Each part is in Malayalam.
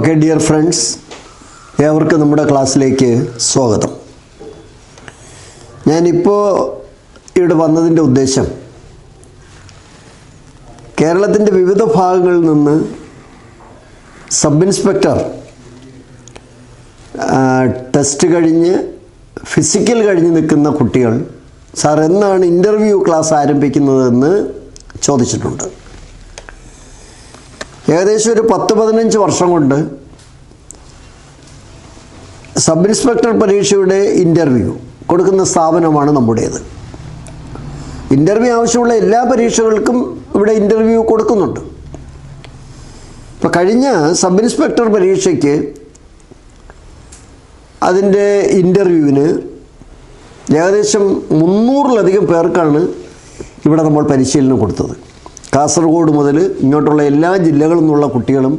ഓക്കെ ഡിയർ ഫ്രണ്ട്സ് ഏവർക്കും നമ്മുടെ ക്ലാസ്സിലേക്ക് സ്വാഗതം. ഞാനിപ്പോൾ ഇവിടെ വന്നതിന്റെ ഉദ്ദേശം കേരളത്തിന്റെ വിവിധ ഭാഗങ്ങളിൽ നിന്ന് സബ് ഇൻസ്പെക്ടർ ടെസ്റ്റ് കഴിഞ്ഞ് ഫിസിക്കൽ കഴിഞ്ഞ് നിൽക്കുന്ന കുട്ടികൾ സാർ എന്നാണ് ഇന്റർവ്യൂ ക്ലാസ് ആരംഭിക്കുന്നതെന്ന് ചോദിച്ചിട്ടുണ്ട്. ഏകദേശം ഒരു പത്ത് പതിനഞ്ച് വർഷം കൊണ്ട് സബ് ഇൻസ്പെക്ടർ പരീക്ഷയുടെ ഇന്റർവ്യൂ കൊടുക്കുന്ന സ്ഥാപനമാണ് നമ്മുടേത്. ഇന്റർവ്യൂ ആവശ്യമുള്ള എല്ലാ പരീക്ഷകൾക്കും ഇവിടെ ഇന്റർവ്യൂ കൊടുക്കുന്നുണ്ട്. ഇപ്പം കഴിഞ്ഞ സബ് ഇൻസ്പെക്ടർ പരീക്ഷയ്ക്ക് അതിന്റെ ഇന്റർവ്യൂവിന് ഏകദേശം മുന്നൂറിലധികം പേർക്കാണ് ഇവിടെ നമ്മൾ പരിശീലനം കൊടുത്തത്. കാസർഗോഡ് മുതൽ ഇങ്ങോട്ടുള്ള എല്ലാ ജില്ലകളിൽ നിന്നുള്ള കുട്ടികളും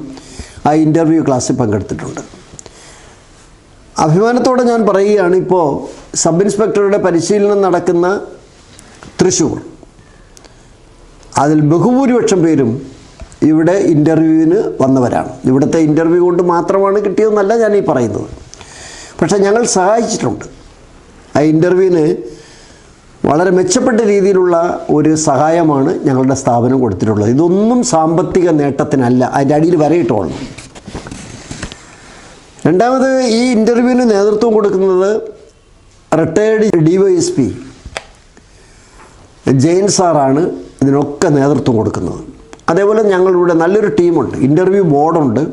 ആ ഇന്റർവ്യൂ ക്ലാസ്സിൽ പങ്കെടുത്തിട്ടുണ്ട്. അഭിമാനത്തോടെ ഞാൻ പറയുകയാണ് ഇപ്പോൾ സബ് ഇൻസ്പെക്ടറുടെ പരിശീലനം നടക്കുന്ന തൃശ്ശൂർ അതിൽ ബഹുഭൂരിപക്ഷം പേരും ഇവിടെ ഇന്റർവ്യൂവിന് വന്നവരാണ്. ഇവിടുത്തെ ഇന്റർവ്യൂ കൊണ്ട് മാത്രമാണ് കിട്ടിയതെന്നല്ല ഞാൻ ഈ പറയുന്നത്. പക്ഷേ ഞങ്ങൾ സഹായിച്ചിട്ടുണ്ട്. ആ ഇന്റർവ്യൂവിന് വളരെ മെച്ചപ്പെട്ട രീതിയിലുള്ള ഒരു സഹായമാണ് ഞങ്ങളുടെ സ്ഥാപനം കൊടുത്തിട്ടുള്ളത്. ഇതൊന്നും സാമ്പത്തിക നേട്ടത്തിനല്ല. അതിന്റെ അടിയിൽ വരയിട്ടോളണം രണ്ടാമത് ഈ ഇന്റർവ്യൂവിന് നേതൃത്വം കൊടുക്കുന്നത് retired D Y S P Jain സാറാണ് ഇതിനൊക്കെ നേതൃത്വം കൊടുക്കുന്നത്. അതേപോലെ ഞങ്ങളിവിടെ നല്ലൊരു ടീമുണ്ട്. ഇന്റർവ്യൂ ബോർഡുണ്ട്.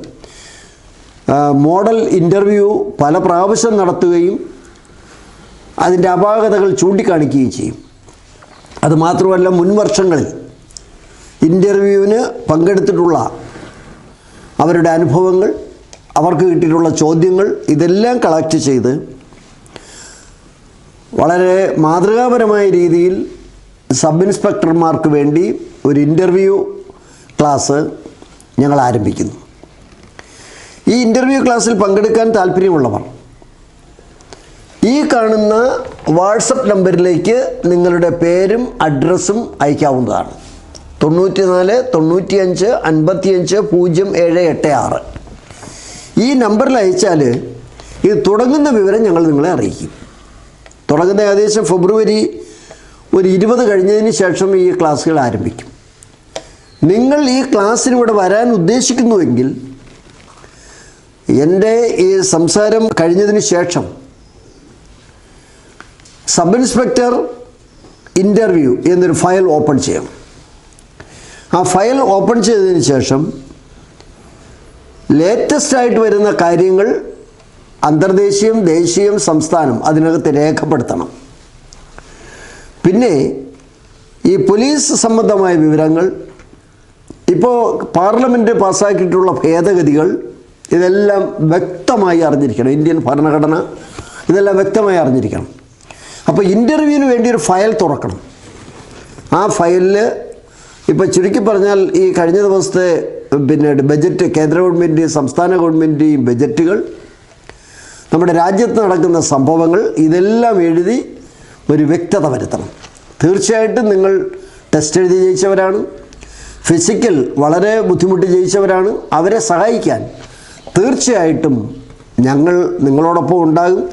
മോഡൽ ഇന്റർവ്യൂ പല പ്രാവശ്യം നടത്തുകയും അതിന്റെ അപാകതകൾ ചൂണ്ടിക്കാണിക്കുകയും ചെയ്യും. അതുമാത്രമല്ല മുൻ വർഷങ്ങളിൽ ഇന്റർവ്യൂവിന് പങ്കെടുത്തിട്ടുള്ള അവരുടെ അനുഭവങ്ങൾ അവർക്ക് കിട്ടിയിട്ടുള്ള ചോദ്യങ്ങൾ ഇതെല്ലാം കളക്ട് ചെയ്ത് വളരെ മാതൃകാപരമായ രീതിയിൽ സബ് ഇൻസ്പെക്ടർമാർക്ക് വേണ്ടി ഒരു ഇന്റർവ്യൂ ക്ലാസ് ഞങ്ങൾ ആരംഭിക്കുന്നു. ഈ ഇന്റർവ്യൂ ക്ലാസ്സിൽ പങ്കെടുക്കാൻ താല്പര്യമുള്ളവർ ഈ കാണുന്ന വാട്സപ്പ് നമ്പറിലേക്ക് നിങ്ങളുടെ പേരും അഡ്രസ്സും അയക്കാവുന്നതാണ്. തൊണ്ണൂറ്റി നാല് തൊണ്ണൂറ്റിയഞ്ച് അൻപത്തിയഞ്ച് പൂജ്യം ഏഴ് എട്ട് ആറ്. ഈ നമ്പറിൽ അയച്ചാൽ ഇത് തുടങ്ങുന്ന വിവരം ഞങ്ങൾ നിങ്ങളെ അറിയിക്കും. തുടങ്ങുന്ന ഏകദേശം ഫെബ്രുവരി ഒരു ഇരുപത് കഴിഞ്ഞതിന് ശേഷം ഈ ക്ലാസ്സുകൾ ആരംഭിക്കും. നിങ്ങൾ ഈ ക്ലാസ്സിനിവിടെ വരാൻ ഉദ്ദേശിക്കുന്നുവെങ്കിൽ എന്റെ ഈ സംസാരം കഴിഞ്ഞതിന് ശേഷം സബ് ഇൻസ്പെക്ടർ ഇന്റർവ്യൂ എന്നൊരു ഫയൽ ഓപ്പൺ ചെയ്യാം ആ ഫയൽ ഓപ്പൺ ചെയ്തതിന് ശേഷം ലേറ്റസ്റ്റ് ആയിട്ട് വരുന്ന കാര്യങ്ങൾ അന്തർദേശീയം ദേശീയം സംസ്ഥാനം അതിനകത്ത് രേഖപ്പെടുത്തണം. പിന്നെ ഈ പോലീസ് സംബന്ധമായ വിവരങ്ങൾ ഇപ്പോൾ പാർലമെന്റ് പാസ്സാക്കിയിട്ടുള്ള ഭേദഗതികൾ ഇതെല്ലാം വ്യക്തമായി അറിഞ്ഞിരിക്കണം. ഇന്ത്യൻ ഭരണഘടന ഇതെല്ലാം വ്യക്തമായി അറിഞ്ഞിരിക്കണം. അപ്പോൾ ഇന്റർവ്യൂവിന് വേണ്ടി ഒരു ഫയൽ തുറക്കണം. ആ ഫയലിൽ ഇപ്പോൾ ചുരുക്കി പറഞ്ഞാൽ ഈ കഴിഞ്ഞ ദിവസത്തെ പിന്നെ ബജറ്റ് കേന്ദ്ര ഗവൺമെന്റ് സംസ്ഥാന ഗവൺമെന്റിന്റെയും ബജറ്റുകൾ നമ്മുടെ രാജ്യത്ത് നടക്കുന്ന സംഭവങ്ങൾ ഇതെല്ലാം എഴുതി ഒരു വ്യക്തത വരുത്തണം. തീർച്ചയായിട്ടും നിങ്ങൾ ടെസ്റ്റ് എഴുതി ജയിച്ചവരാണ്. ഫിസിക്കൽ വളരെ ബുദ്ധിമുട്ട് ജയിച്ചവരാണ്. അവരെ സഹായിക്കാൻ തീർച്ചയായിട്ടും ഞങ്ങൾ നിങ്ങളോടൊപ്പം ഉണ്ടാകും.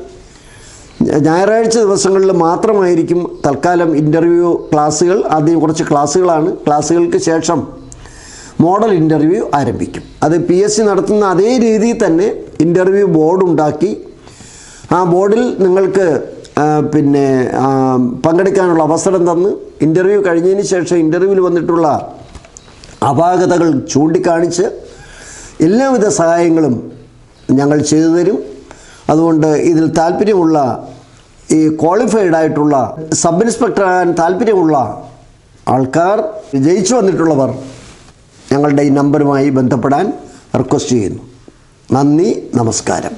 ഞായറാഴ്ച ദിവസങ്ങളിൽ മാത്രമായിരിക്കും തൽക്കാലം ഇന്റർവ്യൂ ക്ലാസ്സുകൾ. ആദ്യം കുറച്ച് ക്ലാസ്സുകളാണ്. ക്ലാസ്സുകൾക്ക് ശേഷം മോഡൽ ഇന്റർവ്യൂ ആരംഭിക്കും. അത് പി എസ് സി നടത്തുന്ന അതേ രീതിയിൽ തന്നെ ഇന്റർവ്യൂ ബോർഡ് ഉണ്ടാക്കി. ആ ബോർഡിൽ നിങ്ങൾക്ക് പിന്നെ പങ്കെടുക്കാനുള്ള അവസരം തന്ന് ഇന്റർവ്യൂ കഴിഞ്ഞതിന് ശേഷം ഇന്റർവ്യൂവിൽ വന്നിട്ടുള്ള അപാകതകൾ ചൂണ്ടിക്കാണിച്ച് എല്ലാവിധ സഹായങ്ങളും ഞങ്ങൾ ചെയ്തു തരും. അതുകൊണ്ട് ഇതിൽ താല്പര്യമുള്ള ഈ ക്വാളിഫൈഡ് ആയിട്ടുള്ള സബ് ഇൻസ്പെക്ടർ ആകാൻ താല്പര്യമുള്ള ആൾക്കാർ ജയിച്ചു വന്നിട്ടുള്ളവർ ഞങ്ങളുടെ ഈ നമ്പറുമായി ബന്ധപ്പെടാൻ റിക്വസ്റ്റ് ചെയ്യുന്നു. നന്ദി നമസ്കാരം.